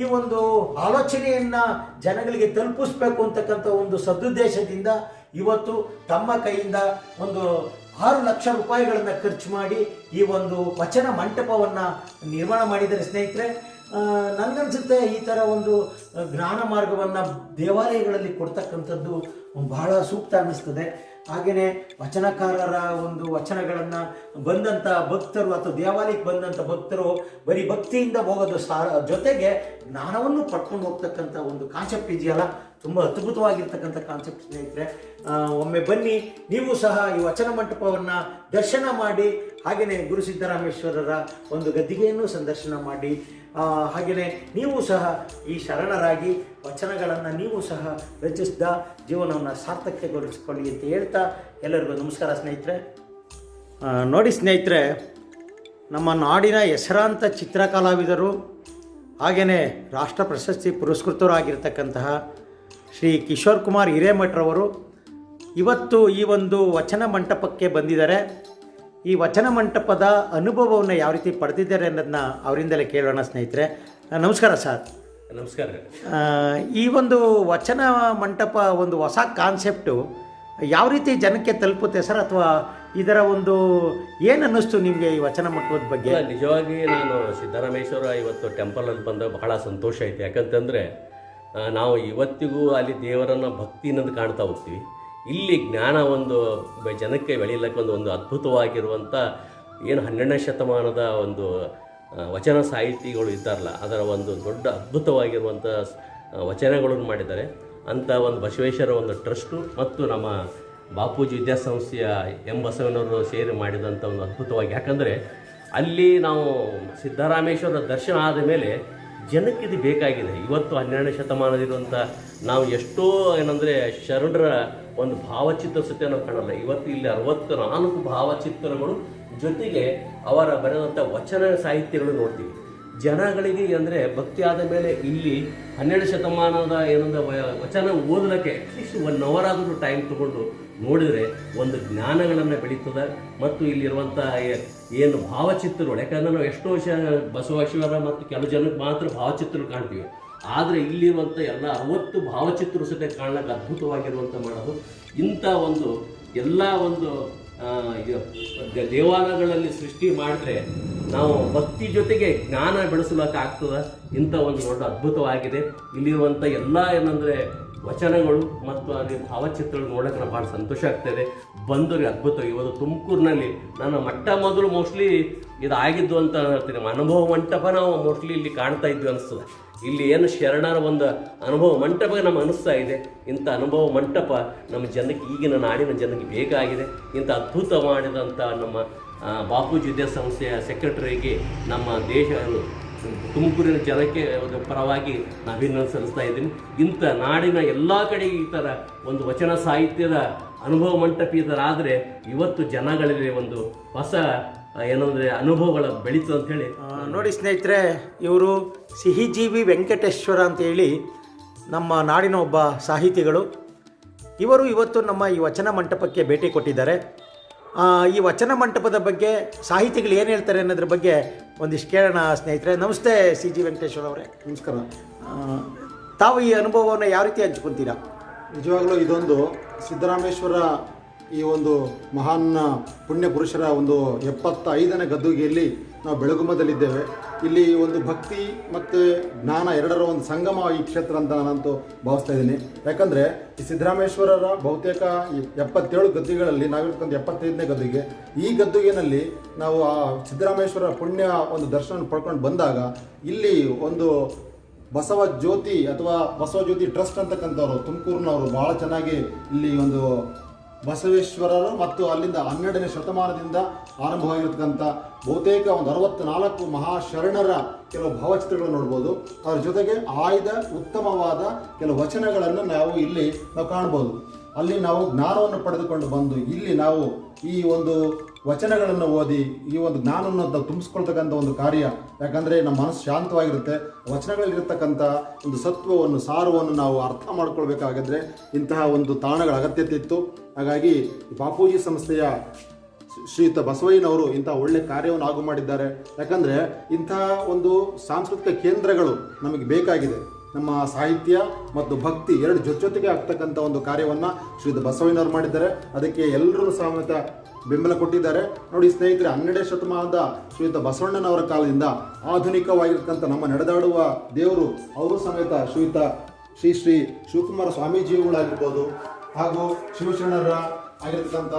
ಈ ಒಂದು ಆಲೋಚನೆಯನ್ನ ಜನಗಳಿಗೆ ತಲುಪಿಸ್ಬೇಕು ಅಂತಕ್ಕಂಥ ಒಂದು ಸದುದ್ದೇಶದಿಂದ ಇವತ್ತು ತಮ್ಮ ಕೈಯಿಂದ ಒಂದು ಆರು ಲಕ್ಷ ರೂಪಾಯಿಗಳನ್ನು ಖರ್ಚು ಮಾಡಿ ಈ ಒಂದು ವಚನ ಮಂಟಪವನ್ನು ನಿರ್ಮಾಣ ಮಾಡಿದ್ದಾರೆ ಸ್ನೇಹಿತರೆ. ನನಗನ್ಸುತ್ತೆ ಈ ಥರ ಒಂದು ಜ್ಞಾನ ಮಾರ್ಗವನ್ನು ದೇವಾಲಯಗಳಲ್ಲಿ ಕೊಡ್ತಕ್ಕಂಥದ್ದು ಬಹಳ ಸೂಕ್ತ ಅನ್ನಿಸ್ತದೆ. ಹಾಗೆಯೇ ವಚನಕಾರರ ಒಂದು ವಚನಗಳನ್ನು ಬಂದಂಥ ಭಕ್ತರು ಅಥವಾ ದೇವಾಲಯಕ್ಕೆ ಬಂದಂಥ ಭಕ್ತರು ಬರೀ ಭಕ್ತಿಯಿಂದ ಹೋಗೋದು ಸಾ, ಜೊತೆಗೆ ಜ್ಞಾನವನ್ನು ಪಡ್ಕೊಂಡು ಹೋಗ್ತಕ್ಕಂಥ ಒಂದು ಕಾನ್ಸೆಪ್ಟ್ ಇದೆಯಲ್ಲ ತುಂಬ ಅದ್ಭುತವಾಗಿರ್ತಕ್ಕಂಥ ಕಾನ್ಸೆಪ್ಟ್ ಸ್ನೇಹಿತರೆ. ಒಮ್ಮೆ ಬನ್ನಿ, ನೀವು ಸಹ ಈ ವಚನ ಮಂಟಪವನ್ನು ದರ್ಶನ ಮಾಡಿ ಹಾಗೆಯೇ ಗುರು ಸಿದ್ದರಾಮೇಶ್ವರರ ಒಂದು ಗದ್ದಿಗೆಯನ್ನು ಸಂದರ್ಶನ ಮಾಡಿ ಹಾಗೆಯೇ ನೀವು ಸಹ ಈ ಶರಣರಾಗಿ ವಚನಗಳನ್ನು ನೀವು ಸಹ ರಚಿಸಿದ ಜೀವನವನ್ನು ಸಾರ್ಥಕ್ಯಗೊಳಿಸಿಕೊಳ್ಳಿ ಅಂತ ಹೇಳ್ತಾ ಎಲ್ಲರಿಗೂ ನಮಸ್ಕಾರ ಸ್ನೇಹಿತರೆ. ನೋಡಿ ಸ್ನೇಹಿತರೆ, ನಮ್ಮ ನಾಡಿನ ಹೆಸರಾಂತ ಚಿತ್ರಕಲಾವಿದರು ಹಾಗೆಯೇ ರಾಷ್ಟ್ರ ಪ್ರಶಸ್ತಿ ಪುರಸ್ಕೃತರಾಗಿರ್ತಕ್ಕಂತಹ ಶ್ರೀ ಕಿಶೋರ್ ಕುಮಾರ್ ಹಿರೇಮಠರವರು ಇವತ್ತು ಈ ಒಂದು ವಚನ ಮಂಟಪಕ್ಕೆ ಬಂದಿದ್ದಾರೆ. ಈ ವಚನ ಮಂಟಪದ ಅನುಭವವನ್ನು ಯಾವ ರೀತಿ ಪಡೆದಿದ್ದಾರೆ ಅನ್ನೋದನ್ನ ಅವರಿಂದಲೇ ಕೇಳೋಣ ಸ್ನೇಹಿತರೆ. ನಮಸ್ಕಾರ ಸರ್. ನಮಸ್ಕಾರ. ಈ ಒಂದು ವಚನ ಮಂಟಪ ಒಂದು ಹೊಸ ಕಾನ್ಸೆಪ್ಟು ಯಾವ ರೀತಿ ಜನಕ್ಕೆ ತಲುಪುತ್ತೆ ಸರ್? ಅಥವಾ ಇದರ ಒಂದು ಏನು ಅನ್ನಿಸ್ತು ನಿಮಗೆ ಈ ವಚನ ಮಂಟಪದ ಬಗ್ಗೆ? ನಿಜವಾಗಿ ನಾನು ಸಿದ್ದರಾಮೇಶ್ವರ ಇವತ್ತು ಟೆಂಪಲಲ್ಲಿ ಬಂದಾಗ ಬಹಳ ಸಂತೋಷ ಐತೆ. ಯಾಕಂತಂದರೆ ನಾವು ಇವತ್ತಿಗೂ ಅಲ್ಲಿ ದೇವರನ್ನು ಭಕ್ತಿಯಿಂದ ಕಾಣ್ತಾ ಹೋಗ್ತೀವಿ. ಇಲ್ಲಿ ಜ್ಞಾನ ಒಂದು ಜನಕ್ಕೆ ಬೆಳೆಯಲಿಕ್ಕೆ ಒಂದು ಒಂದು ಅದ್ಭುತವಾಗಿರುವಂಥ ಏನು ಹನ್ನೆರಡನೇ ಶತಮಾನದ ಒಂದು ವಚನ ಸಾಹಿತಿಗಳು ಇದ್ದಾರಲ್ಲ, ಅದರ ಒಂದು ದೊಡ್ಡ ಅದ್ಭುತವಾಗಿರುವಂಥ ವಚನಗಳನ್ನು ಮಾಡಿದ್ದಾರೆ. ಅಂಥ ಒಂದು ಬಸವೇಶ್ವರ ಒಂದು ಟ್ರಸ್ಟು ಮತ್ತು ನಮ್ಮ ಬಾಪೂಜಿ ವಿದ್ಯಾಸಂಸ್ಥೆಯ ಎಂ ಬಸವನವರು ಸೇರಿ ಮಾಡಿದಂಥ ಒಂದು ಅದ್ಭುತವಾಗಿ. ಯಾಕಂದರೆ ಅಲ್ಲಿ ನಾವು ಸಿದ್ದರಾಮೇಶ್ವರ ದರ್ಶನ ಆದ ಮೇಲೆ ಜನಕ್ಕೆ ಇದು ಬೇಕಾಗಿದೆ. ಇವತ್ತು ಹನ್ನೆರಡನೇ ಶತಮಾನದಿರುವಂಥ ನಾವು ಎಷ್ಟೋ ಏನಂದರೆ ಶರಣರ ಒಂದು ಭಾವಚಿತ್ರ ಸತ್ಯ ನಾವು ಕಾಣಲ್ಲ. ಇವತ್ತು ಇಲ್ಲಿ ಅರವತ್ತು ನಾಲ್ಕು ಭಾವಚಿತ್ರಗಳು ಜೊತೆಗೆ ಅವರ ಬರೆದಂಥ ವಚನ ಸಾಹಿತ್ಯಗಳು ನೋಡ್ತೀವಿ. ಜನಗಳಿಗೆ ಅಂದರೆ ಭಕ್ತಿ ಆದ ಮೇಲೆ ಇಲ್ಲಿ ಹನ್ನೆರಡು ಶತಮಾನದ ಏನಂದ್ರೆ ವಚನ ಓದಲಿಕ್ಕೆ ಅಟ್ಲೀಸ್ಟ್ ಒನ್ ಅವರ್ ಆದರೂ ಟೈಮ್ ತಗೊಂಡು ನೋಡಿದರೆ ಒಂದು ಜ್ಞಾನಗಳನ್ನು ಬೆಳೀತದೆ ಮತ್ತು ಇಲ್ಲಿರುವಂಥ ಏನು ಭಾವಚಿತ್ರಗಳು, ಯಾಕಂದರೆ ನಾವು ಎಷ್ಟೋ ಶ ಬಸವೇಶ್ವರ ಮತ್ತು ಕೆಲವು ಜನಕ್ಕೆ ಮಾತ್ರ ಭಾವಚಿತ್ರಗಳು ಕಾಣ್ತೀವಿ. ಆದರೆ ಇಲ್ಲಿರುವಂಥ ಎಲ್ಲ ಅರವತ್ತು ಭಾವಚಿತ್ರ ಸಹಿತ ಕಾಣಕ್ಕೆ ಅದ್ಭುತವಾಗಿರುವಂಥ ಮಾಡೋದು ಇಂಥ ಒಂದು ಎಲ್ಲ ಒಂದು ದೇವಾಲಯಗಳಲ್ಲಿ ಸೃಷ್ಟಿ ಮಾಡಿದ್ರೆ ನಾವು ಭಕ್ತಿ ಜೊತೆಗೆ ಜ್ಞಾನ ಬೆಳೆಸಲಿಕ್ಕೆ ಆಗ್ತದೆ ಇಂಥ ಒಂದು ದೊಡ್ಡ ಅದ್ಭುತವಾಗಿದೆ. ಇಲ್ಲಿರುವಂಥ ಎಲ್ಲ ಏನಂದರೆ ವಚನಗಳು ಮತ್ತು ಅಲ್ಲಿ ಭಾವಚಿತ್ರಗಳು ನೋಡೋಕೆ ನಾವು ಭಾಳ ಸಂತೋಷ ಆಗ್ತಾಯಿದೆ ಬಂದವ್ರಿಗೆ ಅದ್ಭುತ. ಇವತ್ತು ತುಮಕೂರಿನಲ್ಲಿ ನನ್ನ ಮಟ್ಟ ಮೊದಲು ಮೋಸ್ಟ್ಲಿ ಇದು ಆಗಿದ್ದು ಅಂತ ಹೇಳ್ತೀನಿ. ಅನುಭವ ಮಂಟಪ ನಾವು ಮೋಸ್ಟ್ಲಿ ಇಲ್ಲಿ ಕಾಣ್ತಾ ಇದ್ವಿ ಅನಿಸ್ತದೆ. ಇಲ್ಲಿ ಏನು ಶರಣರ ಒಂದು ಅನುಭವ ಮಂಟಪ ನಮ್ಗೆ ಅನಿಸ್ತಾ ಇದೆ. ಇಂಥ ಅನುಭವ ಮಂಟಪ ನಮ್ಮ ಜನಕ್ಕೆ ಈಗಿನ ನಾಡಿನ ಜನಕ್ಕೆ ಬೇಕಾಗಿದೆ ಇಂಥ ಅದ್ಭುತ ಮಾಡಿದಂಥ ನಮ್ಮ ಬಾಪೂಜಿ ವಿದ್ಯಾಸಂಸ್ಥೆಯ ಸೆಕ್ರೆಟರಿಗೆ ನಮ್ಮ ದೇಶ ತುಮಕೂರಿನ ಜನಕ್ಕೆ ಒಂದು ಪರವಾಗಿ ನಾನು ಅಭಿನಂದನೆ ಸಲ್ಲಿಸ್ತಾ ಇದ್ದೀನಿ. ಇಂಥ ನಾಡಿನ ಎಲ್ಲ ಕಡೆ ಈ ಥರ ಒಂದು ವಚನ ಸಾಹಿತ್ಯದ ಅನುಭವ ಮಂಟಪ ಈ ಥರ ಆದರೆ ಇವತ್ತು ಜನಗಳಲ್ಲಿ ಒಂದು ಹೊಸ ಏನಂದರೆ ಅನುಭವಗಳ ಬೆಳೀತು ಅಂತ ಹೇಳಿ. ನೋಡಿ ಸ್ನೇಹಿತರೆ, ಇವರು ಸಿಹಿಜೀವಿ ವೆಂಕಟೇಶ್ವರ ಅಂತೇಳಿ ನಮ್ಮ ನಾಡಿನ ಒಬ್ಬ ಸಾಹಿತಿಗಳು. ಇವರು ಇವತ್ತು ನಮ್ಮ ಈ ವಚನ ಮಂಟಪಕ್ಕೆ ಭೇಟಿ ಕೊಟ್ಟಿದ್ದಾರೆ. ಈ ವಚನ ಮಂಟಪದ ಬಗ್ಗೆ ಸಾಹಿತಿಗಳು ಏನು ಹೇಳ್ತಾರೆ ಅನ್ನೋದ್ರ ಬಗ್ಗೆ ಒಂದಿಷ್ಟು ಕೇಳೋಣ ಸ್ನೇಹಿತರೆ. ನಮಸ್ತೆ ಸಿ ಜಿ ವೆಂಕಟೇಶ್ವರ ಅವರೇ. ನಮಸ್ಕಾರ. ತಾವು ಈ ಅನುಭವವನ್ನು ಯಾವ ರೀತಿ ಹಂಚ್ಕೊತೀರಾ? ನಿಜವಾಗ್ಲೂ ಇದೊಂದು ಸಿದ್ದರಾಮೇಶ್ವರ ಈ ಒಂದು ಮಹಾನ್ ಪುಣ್ಯ ಪುರುಷರ ಒಂದು ಎಪ್ಪತ್ತೈದನೇ ಗದ್ದುಗೆಯಲ್ಲಿ ನಾವು ಬೆಳಗುಮದಲ್ಲಿದ್ದೇವೆ ಇಲ್ಲಿ ಒಂದು ಭಕ್ತಿ ಮತ್ತು ಜ್ಞಾನ ಎರಡರ ಒಂದು ಸಂಗಮ ಈ ಕ್ಷೇತ್ರ ಅಂತ ನಾನಂತೂ ಭಾವಿಸ್ತಾ ಇದ್ದೀನಿ. ಯಾಕಂದರೆ ಈ ಸಿದ್ದರಾಮೇಶ್ವರರ ಬಹುತೇಕ ಎಪ್ಪತ್ತೇಳು ಗದ್ದುಗಳಲ್ಲಿ ನಾವಿರ್ತಕ್ಕಂಥ ಎಪ್ಪತ್ತೈದನೇ ಗದ್ದುಗೆ, ಈ ಗದ್ದುಗೆನಲ್ಲಿ ನಾವು ಆ ಸಿದ್ದರಾಮೇಶ್ವರ ಪುಣ್ಯ ಒಂದು ದರ್ಶನ ಪಡ್ಕೊಂಡು ಬಂದಾಗ ಇಲ್ಲಿ ಒಂದು ಬಸವ ಜ್ಯೋತಿ ಅಥವಾ ಬಸವ ಜ್ಯೋತಿ ಟ್ರಸ್ಟ್ ಅಂತಕ್ಕಂಥವ್ರು, ತುಮಕೂರಿನವರು ಭಾಳ ಚೆನ್ನಾಗಿ ಇಲ್ಲಿ ಒಂದು ಬಸವೇಶ್ವರರು ಮತ್ತು ಅಲ್ಲಿಂದ ಹನ್ನೆರಡನೇ ಶತಮಾನದಿಂದ ಆರಂಭವಾಗಿರತಕ್ಕಂಥ ಬಹುತೇಕ ಒಂದು ಅರವತ್ತ್ನಾಲ್ಕು ಮಹಾಶರಣರ ಕೆಲವು ಭಾವಚಿತ್ರಗಳನ್ನು ನೋಡ್ಬೋದು. ಅದರ ಜೊತೆಗೆ ಆಯ್ದ ಉತ್ತಮವಾದ ಕೆಲವು ವಚನಗಳನ್ನು ನಾವು ಇಲ್ಲಿ ನಾವು ಕಾಣ್ಬೋದು. ಅಲ್ಲಿ ನಾವು ಜ್ಞಾನವನ್ನು ಪಡೆದುಕೊಂಡು ಬಂದು ಇಲ್ಲಿ ನಾವು ಈ ಒಂದು ವಚನಗಳನ್ನು ಓದಿ, ಈ ಒಂದು ಜ್ಞಾನವನ್ನು ನಾವು ತುಂಬಿಸ್ಕೊಳ್ತಕ್ಕಂಥ ಒಂದು ಕಾರ್ಯ. ಯಾಕಂದರೆ ನಮ್ಮ ಮನಸ್ಸು ಶಾಂತವಾಗಿರುತ್ತೆ. ವಚನಗಳಲ್ಲಿರ್ತಕ್ಕಂಥ ಒಂದು ಸತ್ವವನ್ನು, ಸಾರವನ್ನು ನಾವು ಅರ್ಥ ಮಾಡ್ಕೊಳ್ಬೇಕಾಗಿದ್ರೆ ಇಂತಹ ಒಂದು ತಾಣಗಳ ಅಗತ್ಯತೆ ಇತ್ತು ಹಾಗಾಗಿ ಬಾಪೂಜಿ ಸಂಸ್ಥೆಯ ಶ್ರೀಯುತ ಬಸವಯ್ಯನವರು ಇಂತಹ ಒಳ್ಳೆ ಕಾರ್ಯವನ್ನು ಆಗು ಮಾಡಿದ್ದಾರೆ. ಯಾಕಂದರೆ ಇಂತಹ ಒಂದು ಸಾಂಸ್ಕೃತಿಕ ಕೇಂದ್ರಗಳು ನಮಗೆ ಬೇಕಾಗಿದೆ. ನಮ್ಮ ಸಾಹಿತ್ಯ ಮತ್ತು ಭಕ್ತಿ ಎರಡು ಜೊತೆ ಜೊತೆಗೆ ಆಗ್ತಕ್ಕಂಥ ಒಂದು ಕಾರ್ಯವನ್ನು ಶ್ರೀಯುತ ಬಸವಯ್ಯನವರು ಮಾಡಿದ್ದಾರೆ. ಅದಕ್ಕೆ ಎಲ್ಲರೂ ಸಮೇತ ಬೆಂಬಲ ಕೊಟ್ಟಿದ್ದಾರೆ. ನೋಡಿ ಸ್ನೇಹಿತರೆ ಹನ್ನೆರಡನೇ ಶತಮಾನದ ಶ್ರೀಯುತ ಬಸವಣ್ಣನವರ ಕಾಲದಿಂದ ಆಧುನಿಕವಾಗಿರ್ತಕ್ಕಂಥ ನಮ್ಮ ನಡೆದಾಡುವ ದೇವರು ಅವರು ಸಮೇತ ಶ್ರೀಯುತ ಶ್ರೀ ಶ್ರೀ ಶಿವಕುಮಾರ ಸ್ವಾಮೀಜಿಗಳಾಗಿರ್ಬೋದು ಹಾಗೂ ಶಿವಶರಣರ ಆಗಿರ್ತಕ್ಕಂಥ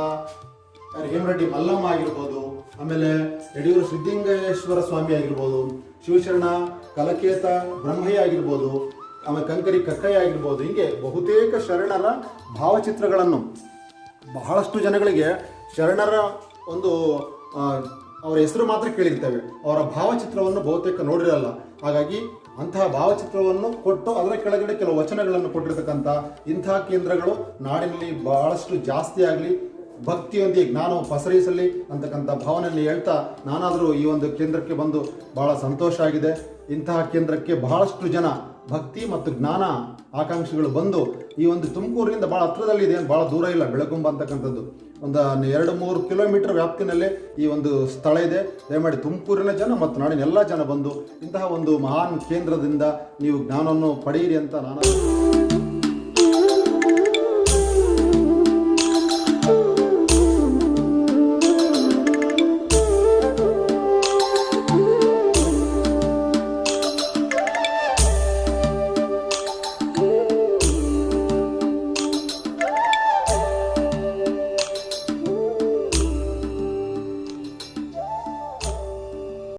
ಹೇಮರೆಡ್ಡಿ ಮಲ್ಲಮ್ಮ ಆಗಿರ್ಬೋದು, ಆಮೇಲೆ ಯಡಿಯೂರು ಸಿದ್ಧಲಿಂಗೇಶ್ವರ ಸ್ವಾಮಿ ಆಗಿರ್ಬೋದು ಶಿವಶರಣ, ಕಲಕೇತ ಬ್ರಹ್ಮಯ್ಯ ಆಗಿರ್ಬೋದು ಆಮೇಲೆ ಕಂಕರಿ ಕಕ್ಕಯ್ಯ ಆಗಿರ್ಬೋದು ಹೀಗೆ ಬಹುತೇಕ ಶರಣರ ಭಾವಚಿತ್ರಗಳನ್ನು. ಬಹಳಷ್ಟು ಜನಗಳಿಗೆ ಶರಣರ ಒಂದು ಅವರ ಹೆಸರು ಮಾತ್ರ ಕೇಳಿರ್ತೇವೆ. ಅವರ ಭಾವಚಿತ್ರವನ್ನು ಬಹುತೇಕ ನೋಡಿರಲ್ಲ. ಹಾಗಾಗಿ ಅಂತಹ ಭಾವಚಿತ್ರವನ್ನು ಕೊಟ್ಟು ಅದರ ಕೆಳಗಡೆ ಕೆಲವು ವಚನಗಳನ್ನು ಕೊಟ್ಟಿರ್ತಕ್ಕಂಥ ಇಂತಹ ಕೇಂದ್ರಗಳು ನಾಡಿನಲ್ಲಿ ಬಹಳಷ್ಟು ಜಾಸ್ತಿ ಆಗಲಿ ಭಕ್ತಿಯೊಂದಿಗೆ ಜ್ಞಾನವು ಪಸರಿಸಲಿ ಅಂತಕ್ಕಂಥ ಭಾವನೆಯಲ್ಲಿ ಹೇಳ್ತಾ ನಾನಾದರೂ ಈ ಒಂದು ಕೇಂದ್ರಕ್ಕೆ ಬಂದು ಬಹಳ ಸಂತೋಷ ಆಗಿದೆ. ಇಂತಹ ಕೇಂದ್ರಕ್ಕೆ ಬಹಳಷ್ಟು ಜನ ಭಕ್ತಿ ಮತ್ತು ಜ್ಞಾನ ಆಕಾಂಕ್ಷಿಗಳು ಬಂದು ಈ ಒಂದು ತುಮಕೂರಿನಿಂದ ಭಾಳ ಹತ್ರದಲ್ಲಿದೆ ಭಾಳ ದೂರ ಇಲ್ಲ ಬೆಳಕುಂಬ ಅಂತಕ್ಕಂಥದ್ದು. ಒಂದು ಎರಡು ಮೂರು ಕಿಲೋಮೀಟರ್ ವ್ಯಾಪ್ತಿನಲ್ಲೇ ಈ ಒಂದು ಸ್ಥಳ ಇದೆ. ದಯಮಾಡಿ ತುಮಕೂರಿನ ಜನ ಮತ್ತು ನಾಡಿನ ಎಲ್ಲ ಜನ ಬಂದು ಇಂತಹ ಒಂದು ಮಹಾನ್ ಕೇಂದ್ರದಿಂದ ನೀವು ಜ್ಞಾನವನ್ನು ಪಡೆಯಿರಿ ಅಂತ ನಾನು